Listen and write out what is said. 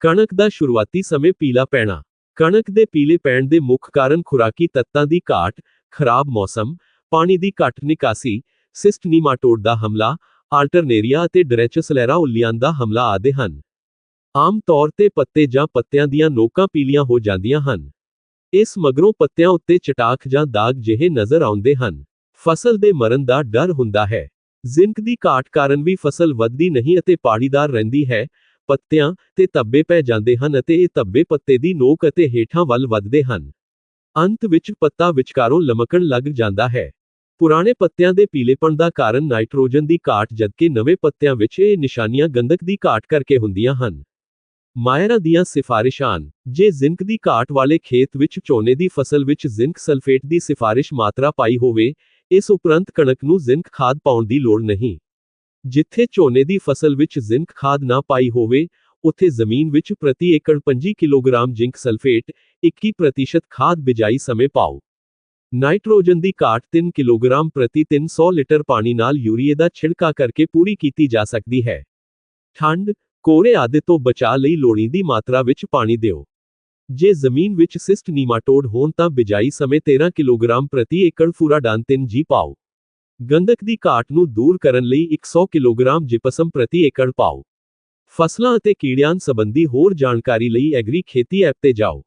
ਕਣਕ ਦਾ ਸ਼ੁਰੂਆਤੀ ਸਮੇਂ ਪੀਲਾ ਪੈਣਾ। ਕਣਕ ਦੇ ਪੀਲੇ ਪੈਣ ਦੇ ਮੁੱਖ ਕਾਰਨ ਖੁਰਾਕੀ ਤੱਤਾਂ ਦੀ ਘਾਟ, ਖਰਾਬ ਮੌਸਮ, ਪਾਣੀ ਦੀ ਘੱਟ ਨਿਕਾਸੀ, ਸਿਸਟ ਨੀਮਾਟੋਡ ਦਾ ਹਮਲਾ, ਆਲਟਰਨੇਰੀਆ ਅਤੇ ਡਰੈਚਸਲੈਰਾ ਉੱਲੀਆਂ ਦਾ ਹਮਲਾ ਆਦੇ ਹਨ। ਆਮ ਤੌਰ ਤੇ ਪੱਤੇ ਜਾਂ ਪੱਤਿਆਂ ਦੀਆਂ ਨੋਕਾਂ ਪੀਲੀਆਂ ਹੋ ਜਾਂਦੀਆਂ ਹਨ। ਇਸ ਮਗਰੋਂ ਪੱਤਿਆਂ ਉੱਤੇ ਚਟਾਕ ਜਾਂ ਦਾਗ ਜਿਹੇ ਨਜ਼ਰ ਆਉਂਦੇ ਹਨ। ਫਸਲ ਦੇ ਮਰਨ ਦਾ ਡਰ ਹੁੰਦਾ ਹੈ। ਜ਼ਿੰਕ ਦੀ ਘਾਟ ਕਾਰਨ ਵੀ ਫਸਲ ਵੱਧਦੀ ਨਹੀਂ ਅਤੇ ਪਾੜੀਦਾਰ ਰਹਿੰਦੀ ਹੈ। ਪੱਤਿਆਂ ਤੇ ਧੱਬੇ ਪੈ ਜਾਂਦੇ ਹਨ ਅਤੇ ਇਹ ਧੱਬੇ ਪੱਤੇ ਦੀ ਨੋਕ ਅਤੇ ਹੇਠਾਂ ਵੱਲ ਵੱਧਦੇ ਹਨ। ਅੰਤ ਵਿੱਚ ਪੱਤਾ ਵਿਚਕਾਰੋਂ ਲਮਕਣ ਲੱਗ ਜਾਂਦਾ ਹੈ। ਪੁਰਾਣੇ ਪੱਤਿਆਂ ਦੇ ਪੀਲੇਪਣ ਦਾ ਕਾਰਨ ਨਾਈਟ੍ਰੋਜਨ ਦੀ ਘਾਟ, ਜਦਕਿ ਨਵੇਂ ਪੱਤਿਆਂ ਵਿੱਚ ਇਹ ਨਿਸ਼ਾਨੀਆਂ ਗੰਧਕ ਦੀ ਘਾਟ ਕਰਕੇ ਹੁੰਦੀਆਂ ਹਨ। ਮਾਇਰਾਂ ਦੀਆਂ ਸਿਫਾਰਿਸ਼ਾਂ, ਜੇ ਜ਼ਿੰਕ ਦੀ ਘਾਟ ਵਾਲੇ ਖੇਤ ਵਿੱਚ ਝੋਨੇ ਦੀ ਫਸਲ ਵਿੱਚ ਜ਼ਿੰਕ ਸਲਫੇਟ ਦੀ ਸਿਫਾਰਿਸ਼ ਮਾਤਰਾ ਪਾਈ ਹੋਵੇ, ਇਸ ਉਪਰੰਤ ਕਣਕ ਨੂੰ ਜ਼ਿੰਕ ਖਾਦ ਪਾਉਣ ਦੀ ਲੋੜ ਨਹੀਂ। ਜਿੱਥੇ ਝੋਨੇ ਦੀ ਫਸਲ ਵਿੱਚ ਜ਼ਿੰਕ ਖਾਦ ਨਾ ਪਾਈ ਹੋਵੇ, ਉੱਥੇ ਜ਼ਮੀਨ ਵਿੱਚ ਪ੍ਰਤੀ ਏਕੜ 25 ਕਿਲੋਗ੍ਰਾਮ ਜ਼ਿੰਕ ਸਲਫੇਟ 21% ਖਾਦ ਬਿਜਾਈ ਸਮੇਂ ਪਾਓ। ਨਾਈਟ੍ਰੋਜਨ ਦੀ ਘਾਟ 3 ਕਿਲੋਗ੍ਰਾਮ ਪ੍ਰਤੀ 300 ਲੀਟਰ ਪਾਣੀ ਨਾਲ ਯੂਰੀਏ ਦਾ ਛਿੜਕਾ ਕਰਕੇ ਪੂਰੀ ਕੀਤੀ ਜਾ ਸਕਦੀ ਹੈ। ਠੰਡ ਕੋਰੇ ਆਦਿ ਤੋਂ ਬਚਾਅ ਲਈ ਲੋੜੀਂਦੀ ਮਾਤਰਾ ਵਿੱਚ ਪਾਣੀ ਦਿਓ। ਜੇ ਜ਼ਮੀਨ ਵਿੱਚ ਸਿਸਟ ਨੀਮਾਟੋਡ ਹੋਣ ਤਾਂ ਬਿਜਾਈ ਸਮੇਂ 13 ਕਿਲੋਗ੍ਰਾਮ ਪ੍ਰਤੀ ਏਕੜ ਫੂਰਾਡਾਨ 3 ਜੀ ਪਾਓ। ਗੰਧਕ ਦੀ ਘਾਟ ਨੂੰ ਦੂਰ ਕਰਨ ਲਈ 100 ਕਿਲੋਗ੍ਰਾਮ ਜਿਪਸਮ ਪ੍ਰਤੀ ਏਕੜ ਪਾਓ। ਫਸਲਾਂ ਅਤੇ ਕੀੜਿਆਂ ਸੰਬੰਧੀ ਹੋਰ ਜਾਣਕਾਰੀ ਲਈ ਐਗਰੀ ਖੇਤੀ ਐਪ ਤੇ ਜਾਓ।